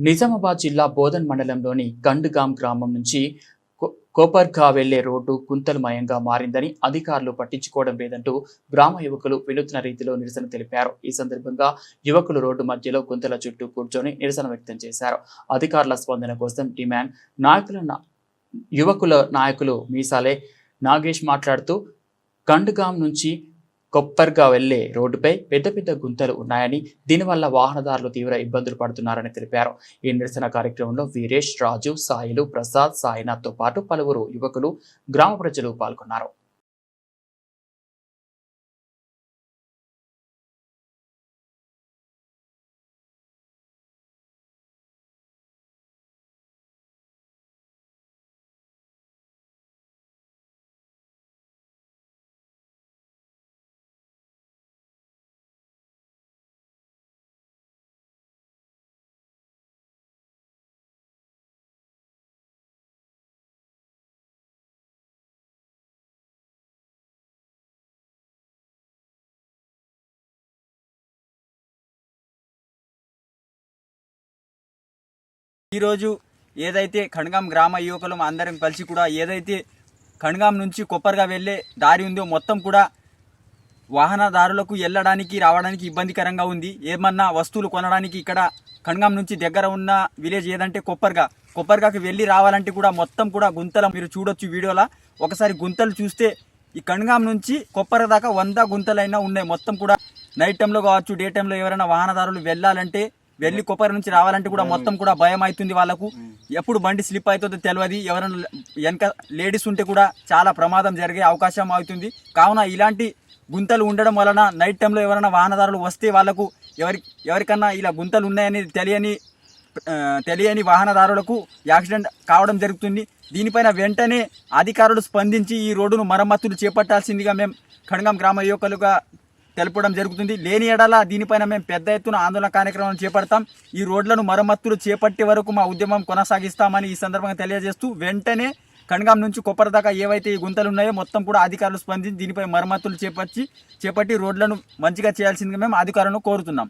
నిజామాబాద్ జిల్లా బోధన్ మండలంలోని గండుగాం గ్రామం నుంచి కో- కోపర్గా వెళ్ళే రోడ్డు కుంతలమయంగా మారిందని అధికారులు పట్టించుకోవడం లేదంటూ గ్రామ యువకులు వినూత్న రీతిలో నిరసన తెలిపారు. ఈ సందర్భంగా యువకులు రోడ్డు మధ్యలో గుంతల చుట్టూ కూర్చొని నిరసన వ్యక్తం చేశారు. అధికారుల స్పందన కోసం డిమాండ్ నాయకుల యువకుల నాయకులు మీసాలే నాగేష్ మాట్లాడుతూ గండుగాం నుంచి కొప్పర్గా వెళ్ళే రోడ్డుపై పెద్ద పెద్ద గుంతలు ఉన్నాయని దీనివల్ల వాహనదారులు తీవ్ర ఇబ్బందులు పడుతున్నారని తెలిపారు. ఈ నిరసన కార్యక్రమంలో వీరేష్ రాజు సాయిలు ప్రసాద్ సాయినాథ్తో పాటు పలువురు యువకులు గ్రామ ప్రజలు పాల్గొన్నారు. ఈరోజు ఏదైతే ఖణ్గాం గ్రామ యువకులు అందరం కలిసి కూడా ఏదైతే ఖణ్గాం నుంచి కొప్పర్గా వెళ్ళే దారి ఉందో మొత్తం కూడా వాహనదారులకు వెళ్ళడానికి రావడానికి ఇబ్బందికరంగా ఉంది. ఏమన్నా వస్తువులు కొనడానికి ఇక్కడ ఖణ్గాం నుంచి దగ్గర ఉన్న విలేజ్ ఏదంటే కొప్పర్గా. కొప్పర్గాకి వెళ్ళి రావాలంటే కూడా మొత్తం కూడా గుంతలు మీరు చూడొచ్చు వీడియోలా. ఒకసారి గుంతలు చూస్తే ఈ కణగాం నుంచి కొప్పర దాకా వంద గుంతలైనా ఉన్నాయి. మొత్తం కూడా నైట్ టైంలో కావచ్చు డే టైంలో ఎవరైనా వాహనదారులు వెళ్ళాలంటే వెళ్ళి కొప్పర నుంచి రావాలంటే కూడా మొత్తం కూడా భయం అవుతుంది వాళ్ళకు. ఎప్పుడు బండి స్లిప్ అవుతుందో తెలియదు ఎవరైనా వెనక లేడీస్ ఉంటే కూడా చాలా ప్రమాదం జరిగే అవకాశం అవుతుంది. కావున ఇలాంటి గుంతలు ఉండడం వలన నైట్ టైంలో ఎవరైనా వాహనదారులు వస్తే వాళ్ళకు ఎవరి ఎవరికన్నా ఇలా గుంతలు ఉన్నాయని తెలియని తెలియని వాహనదారులకు యాక్సిడెంట్ కావడం జరుగుతుంది. దీనిపైన వెంటనే అధికారులు స్పందించి ఈ రోడ్డును మరమ్మతులు చేపట్టాల్సిందిగా మేము ఖడ్గం గ్రామ యువకులుగా తెలపడం జరుగుతుంది. లేని ఎడల దీనిపైన మేము పెద్ద ఎత్తున ఆందోళన కార్యక్రమం చేపడతాం. ఈ రోడ్లను మరమ్మతులు చేపట్టే వరకు మా ఉద్యమం కొనసాగిస్తామని ఈ సందర్భంగా తెలియజేస్తూ వెంటనే కణగాం నుంచి కొప్పరి దాకా ఏవైతే ఈ గుంతలు ఉన్నాయో మొత్తం కూడా అధికారులు స్పందించి దీనిపై మరమ్మతులు చేపట్టి చేపట్టి రోడ్లను మంచిగా చేయాల్సిందిగా మేము అధికారులను కోరుతున్నాం.